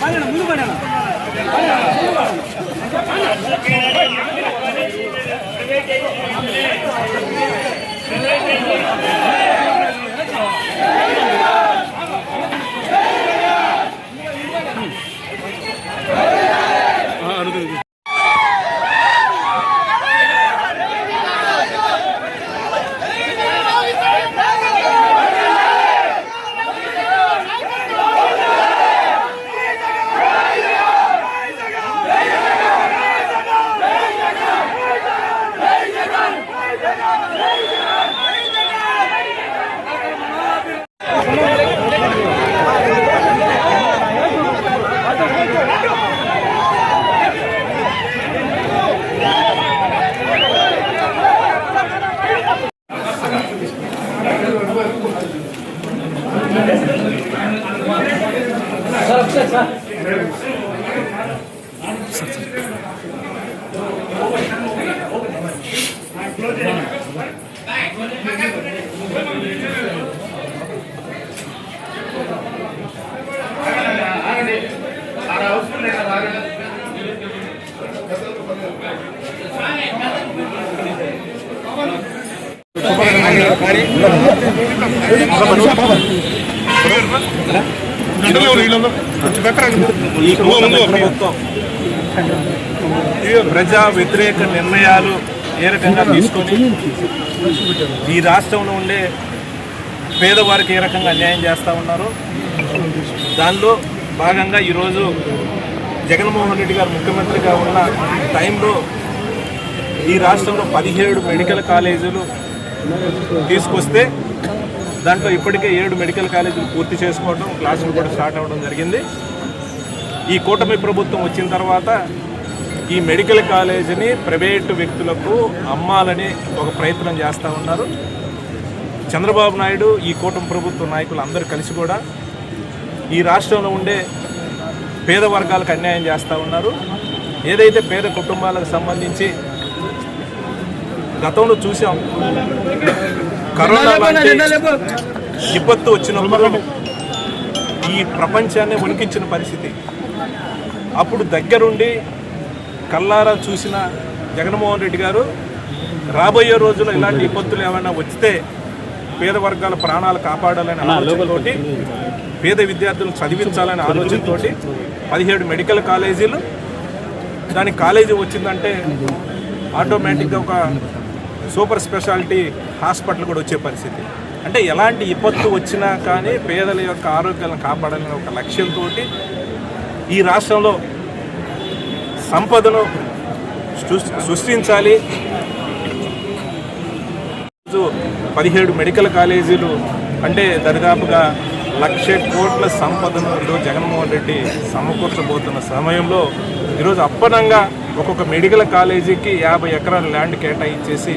பண்ணணும் பண்ணணும் பண்ணணும் பண்ணணும் ఆ, ఈ కూటమి ప్రభుత్వం ప్రజా వ్యతిరేక నిర్ణయాలు ఏ రకంగా తీసుకొని ఈ రాష్ట్రంలో ఉండే పేదవారికి ఏ రకంగా అన్యాయం చేస్తూ ఉన్నారు? దానిలో భాగంగా ఈరోజు జగన్మోహన్ రెడ్డి గారు ముఖ్యమంత్రిగా ఉన్న టైంలో ఈ రాష్ట్రంలో పదిహేడు మెడికల్ కాలేజీలు తీసుకొస్తే దాంట్లో ఇప్పటికే ఏడు మెడికల్ కాలేజీలు పూర్తి చేసుకోవడం క్లాసులు కూడా స్టార్ట్ అవ్వడం జరిగింది. ఈ కూటమి ప్రభుత్వం వచ్చిన తర్వాత ఈ మెడికల్ కాలేజీని ప్రైవేటు వ్యక్తులకు అమ్మాలని ఒక ప్రయత్నం చేస్తూ ఉన్నారు. చంద్రబాబు నాయుడు ఈ కూటమి ప్రభుత్వ నాయకులు అందరూ కలిసి కూడా ఈ రాష్ట్రంలో ఉండే పేద వర్గాలకు అన్యాయం చేస్తూ ఉన్నారు. ఏదైతే పేద కుటుంబాలకు సంబంధించి గతంలో చూసాం కరోనా విపత్తు వచ్చినప్పుడు ఈ ప్రపంచాన్ని వణికించిన పరిస్థితి. అప్పుడు దగ్గరుండి కల్లారా చూసిన జగన్మోహన్ రెడ్డి గారు రాబోయే రోజుల్లో ఇలాంటి విపత్తులు ఏమైనా వస్తే పేద వర్గాల ప్రాణాలు కాపాడాలనే ఆలోచనతోటి పేద విద్యార్థులను చదివించాలనే ఆలోచనతోటి పదిహేడు మెడికల్ కాలేజీలు దాని కాలేజీ వచ్చిందంటే ఆటోమేటిక్గా ఒక సూపర్ స్పెషాలిటీ హాస్పిటల్ కూడా వచ్చే పరిస్థితి. అంటే ఎలాంటి విపత్తు వచ్చినా కానీ పేదల యొక్క ఆరోగ్యాలను కాపాడాలనే ఒక లక్ష్యంతో ఈ రాష్ట్రంలో సంపదను సృష్టించాలి. పదిహేడు మెడికల్ కాలేజీలు అంటే దరిదాపుగా లక్ష కోట్ల సంపదను ఈరోజు జగన్మోహన్ రెడ్డి సమకూర్చబోతున్న సమయంలో ఈరోజు అప్పనంగా ఒక్కొక్క మెడికల్ కాలేజీకి యాభై ఎకరాల ల్యాండ్ కేటాయించేసి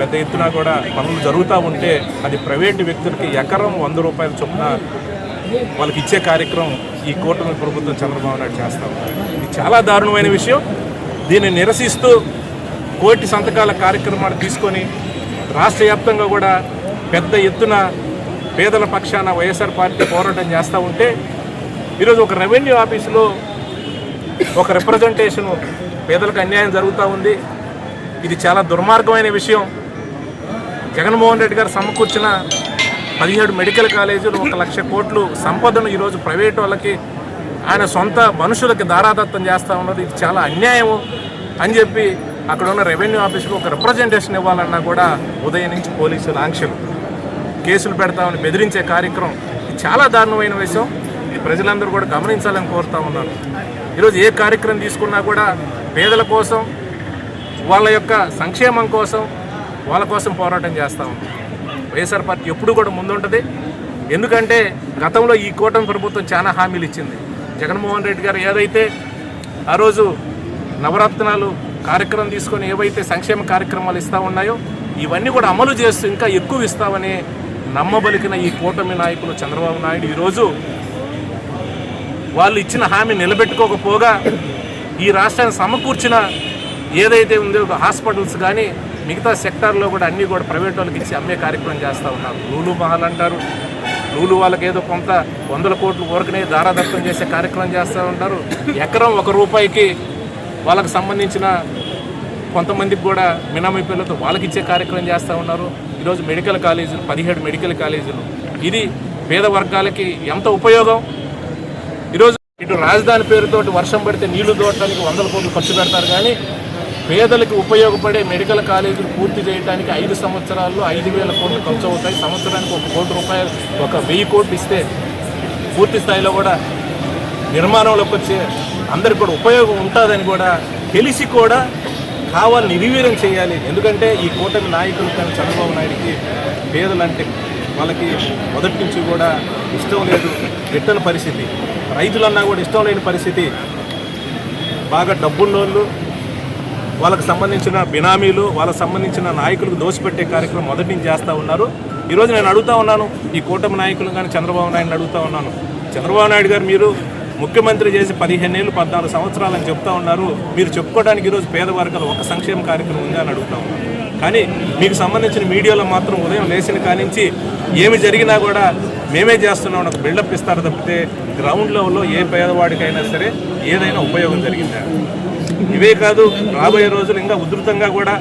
పెద్ద ఎత్తున కూడా పనులు జరుగుతూ ఉంటే అది ప్రైవేటు వ్యక్తులకి ఎకరం వంద రూపాయల చొప్పున వాళ్ళకి ఇచ్చే కార్యక్రమం ఈ కూటమి ప్రభుత్వం చంద్రబాబు నాయుడు చేస్తూ ఉన్నారు. ఇది చాలా దారుణమైన విషయం. దీన్ని నిరసిస్తూ కోటి సంతకాల కార్యక్రమాలు తీసుకొని రాష్ట్ర వ్యాప్తంగా కూడా పెద్ద ఎత్తున పేదల పక్షాన వైఎస్ఆర్ పార్టీ పోరాటం చేస్తూ ఉంటే ఈరోజు ఒక రెవెన్యూ ఆఫీసులో ఒక రిప్రజెంటేషన్ పేదలకు అన్యాయం జరుగుతూ ఉంది. ఇది చాలా దుర్మార్గమైన విషయం. జగన్మోహన్ రెడ్డి గారు సమకూర్చిన పదిహేడు మెడికల్ కాలేజీలు ఒక లక్ష కోట్లు సంపదను ఈరోజు ప్రైవేట్ వాళ్ళకి ఆయన సొంత మనుషులకి దారాదత్తం చేస్తూ ఉన్నది. ఇది చాలా అన్యాయం అని చెప్పి అక్కడ ఉన్న రెవెన్యూ ఆఫీసుకు ఒక రిప్రజెంటేషన్ ఇవ్వాలన్నా కూడా ఉదయం నుంచి పోలీసులు ఆంక్షలు. కేసులు పెడతామని బెదిరించే కార్యక్రమం. ఇది చాలా దారుణమైన విషయం. ఇది ప్రజలందరూ కూడా గమనించాలని కోరుతా ఉన్నాను. ఈరోజు ఏ కార్యక్రమం తీసుకున్నా కూడా పేదల కోసం వాళ్ళ యొక్క సంక్షేమం కోసం వాళ్ళ కోసం పోరాటం చేస్తూ ఉంది వైఎస్ఆర్ పార్టీ ఎప్పుడు కూడా ముందుంటుంది. ఎందుకంటే గతంలో ఈ కూటమి ప్రభుత్వం చాలా హామీలు ఇచ్చింది. జగన్మోహన్ రెడ్డి గారు ఏదైతే ఆ రోజు నవరత్నాలు కార్యక్రమం తీసుకొని ఏవైతే సంక్షేమ కార్యక్రమాలు ఇస్తా ఉన్నాయో ఇవన్నీ కూడా అమలు చేస్తూ ఇంకా ఎక్కువ ఇస్తామని నమ్మబలికిన ఈ కూటమి నాయకులు చంద్రబాబు నాయుడు ఈరోజు వాళ్ళు ఇచ్చిన హామీ నిలబెట్టుకోకపోగా ఈ రాష్ట్రాన్ని సమకూర్చిన ఏదైతే ఉందో హాస్పిటల్స్ కానీ మిగతా సెక్టార్లో కూడా అన్నీ కూడా ప్రైవేట్ వాళ్ళకి ఇచ్చి అమ్మే కార్యక్రమం చేస్తూ ఉన్నారు. లూలు మహల్ అంటారు. లూలు వాళ్ళకి ఏదో కొంత వందల కోట్లు ఊరకనే దారాదత్తం చేసే కార్యక్రమం చేస్తూ ఉంటారు. ఎకరం ఒక రూపాయికి వాళ్ళకి సంబంధించిన కొంతమందికి కూడా మినామీ పిల్లలతో వాళ్ళకి ఇచ్చే కార్యక్రమం చేస్తూ ఉన్నారు. ఈరోజు మెడికల్ కాలేజీలు పదిహేడు మెడికల్ కాలేజీలు. ఇది పేద వర్గాలకి ఎంత ఉపయోగం? ఈరోజు ఇటు రాజధాని పేరుతోటి వర్షం పడితే నీళ్ళు దోడటానికి వందల కోట్లు ఖర్చు పెడతారు కానీ పేదలకు ఉపయోగపడే మెడికల్ కాలేజీలు పూర్తి చేయడానికి ఐదు సంవత్సరాల్లో ఐదు వేల కోట్లు ఖర్చు అవుతాయి. సంవత్సరానికి ఒక కోటి రూపాయలు ఒక వెయ్యి కోట్లు ఇస్తే పూర్తి స్థాయిలో కూడా నిర్మాణంలోకి వచ్చే అందరికి కూడా ఉపయోగం ఉంటుందని కూడా తెలిసి కూడా కావాలని నిర్వీర్యం చేయాలి. ఎందుకంటే ఈ కూటమి నాయకులు కానీ చంద్రబాబు నాయుడికి పేదలంటే వాళ్ళకి మొదటి నుంచి కూడా ఇష్టం లేదు. రిటర్న్ పరిస్థితి. రైతులన్నా కూడా ఇష్టం లేని పరిస్థితి. బాగా డబ్బున్నోళ్ళు వాళ్ళకి సంబంధించిన బినామీలు వాళ్ళకి సంబంధించిన నాయకులకు దోషపెట్టే కార్యక్రమం మొదటి నుంచి చేస్తూ ఉన్నారు. ఈరోజు నేను అడుగుతా ఉన్నాను ఈ కూటమి నాయకులు కానీ చంద్రబాబు నాయుడు అడుగుతా ఉన్నాను. చంద్రబాబు నాయుడు గారు మీరు ముఖ్యమంత్రి చేసి పదిహేను ఏళ్ళు పద్నాలుగు సంవత్సరాలు అని చెప్తా ఉన్నారు. మీరు చెప్పుకోవడానికి ఈరోజు పేద వర్గాలు ఒక సంక్షేమ కార్యక్రమం ఉందని అని అడుగుతా ఉన్నాను కానీ మీకు సంబంధించిన మీడియాలో మాత్రం ఉదయం లేచిన కానించి ఏమి జరిగినా కూడా మేమే చేస్తున్నాం ఒక బిల్డప్ ఇస్తారు తప్పితే గ్రౌండ్ లెవెల్లో ఏ పేదవాడికైనా సరే ఏదైనా ఉపయోగం జరిగిందా? ఇవే కాదు రాబోయే రోజులు ఇంకా ఉధృతంగా కూడా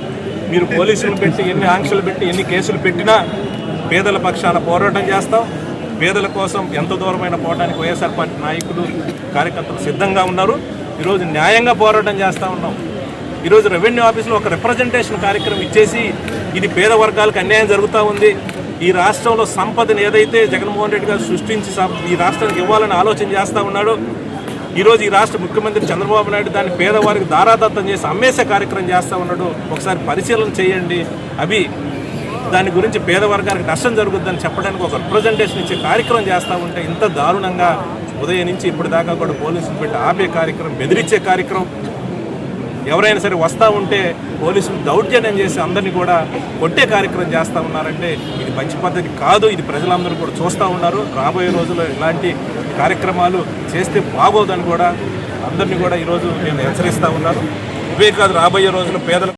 మీరు పోలీసులు పెట్టి ఎన్ని ఆంక్షలు పెట్టి ఎన్ని కేసులు పెట్టినా పేదల పక్షాన పోరాటం చేస్తాం. పేదల కోసం ఎంత దూరమైన పోవడానికి వైఎస్ఆర్ పార్టీ నాయకులు కార్యకర్తలు సిద్ధంగా ఉన్నారు. ఈరోజు న్యాయంగా పోరాటం చేస్తూ ఉన్నాం. ఈరోజు రెవెన్యూ ఆఫీసులో ఒక రిప్రజెంటేషన్ కార్యక్రమం ఇచ్చేసి ఇది పేద వర్గాలకు అన్యాయం జరుగుతూ ఉంది. ఈ రాష్ట్రంలో సంపదను ఏదైతే జగన్మోహన్ రెడ్డి గారు సృష్టించి ఈ రాష్ట్రానికి ఇవ్వాలని ఆలోచన చేస్తూ ఉన్నాడో. ఈరోజు ఈ రాష్ట్ర ముఖ్యమంత్రి చంద్రబాబు నాయుడు దాన్ని పేదవారికి దారాదత్తం చేసి అమ్మేసే కార్యక్రమం చేస్తూ ఉన్నాడు. ఒకసారి పరిశీలన చేయండి. అవి దాని గురించి పేదవర్గానికి నష్టం జరుగుద్దని చెప్పడానికి ఒక రిప్రజెంటేషన్ ఇచ్చే కార్యక్రమం చేస్తూ ఉంటే ఇంత దారుణంగా ఉదయం నుంచి ఇప్పటిదాకా కూడా పోలీసులు పెట్టి ఆపే కార్యక్రమం బెదిరించే కార్యక్రమం. ఎవరైనా సరే వస్తూ ఉంటే పోలీసులు దౌర్జన్యం చేసి అందరినీ కూడా కొట్టే కార్యక్రమం చేస్తూ ఉన్నారంటే ఇది మంచి పద్ధతి కాదు. ఇది ప్రజలందరూ కూడా చూస్తూ ఉన్నారు. రాబోయే రోజుల్లో ఇలాంటి కార్యక్రమాలు చేస్తే బాగోదని కూడా అందరినీ కూడా ఈరోజు నేను హెచ్చరిస్తూ ఉన్నాను. ఇవే కాదు రాబోయే రోజుల్లో పేదలు